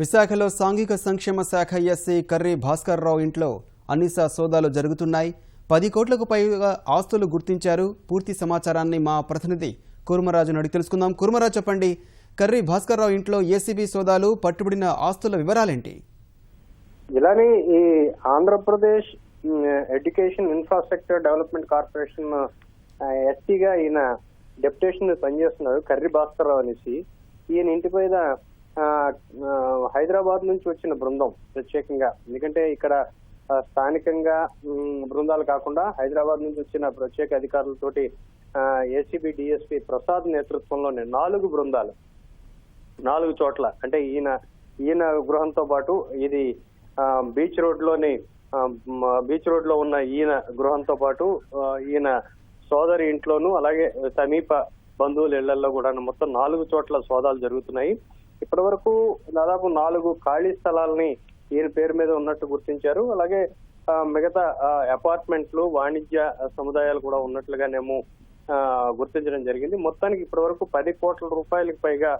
విశాఖలో సాంఘిక సంక్షేమ శాఖ ఎస్సీ కర్రీ భాస్కర్ రావు ఇంట్లో అన్నిసా సోదాలు జరుగుతున్నాయి. పది కోట్లకు పైగా ఆస్తులు గుర్తించారు. పూర్తి సమాచారాన్ని మా ప్రతినిధి కురుమరాజు అడిగి తెలుసుకుందాం. కుర్మరాజు చెప్పండి కర్రీ భాస్కర్ రావు ఇంట్లో ఏసీబీ సోదాలు పట్టుబడిన ఆస్తుల వివరాలేంటి? ఇలానే ఈ Andhra Pradesh education infrastructure development corporation ఎస్టీగా ఈయన డెప్యుటేషన్ పనిచేస్తున్నారు కర్రీ భాస్కర్ రావు అనేసి. ఈయన ఇంటి పైన హైదరాబాద్ నుంచి వచ్చిన బృందం ప్రత్యేకంగా. ఎందుకంటే ఇక్కడ స్థానికంగా బృందాలు కాకుండా హైదరాబాద్ నుంచి వచ్చిన ప్రత్యేక అధికారులతోటి ఏసీబీ డిఎస్పీ ప్రసాద్ నేతృత్వంలోని నాలుగు బృందాలు. నాలుగు చోట్ల. అంటే ఈయన ఈయన గృహంతో పాటు ఇది బీచ్ రోడ్లోని బీచ్ రోడ్లో ఉన్న ఈయన గృహంతో పాటు ఈయన సోదరి ఇంట్లోనూ అలాగే సమీప బంధువుల ఇళ్ళలో కూడా మొత్తం నాలుగు చోట్ల సోదాలు జరుగుతున్నాయి. ఇప్పటి వరకు దాదాపు నాలుగు ఖాళీ స్థలాలని వీరి పేరు మీద ఉన్నట్టు గుర్తించారు. అలాగే మిగతా అపార్ట్మెంట్లు వాణిజ్య సముదాయాలు కూడా ఉన్నట్లుగానేమో మేము గుర్తించడం జరిగింది. మొత్తానికి ఇప్పటి వరకు పది కోట్ల రూపాయలకు పైగా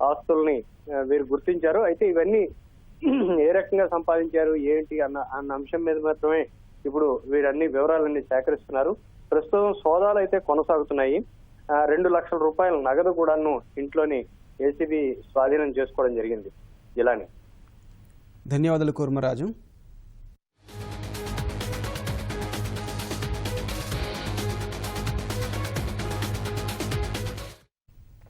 ఆస్తుల్ని వీరు గుర్తించారు. అయితే ఇవన్నీ ఏ రకంగా సంపాదించారు ఏంటి అన్న అన్న అంశం మీద మాత్రమే ఇప్పుడు వీరన్ని వివరాలన్నీ సేకరిస్తున్నారు. ప్రస్తుతం సోదాలు అయితే కొనసాగుతున్నాయి. రెండు లక్షల రూపాయల నగదు కూడాను ఇంట్లోని ఏసీబీ స్వాధీనం చేసుకోవడం జరిగింది. ఇలానే. ధన్యవాదాలు కుర్మరాజు.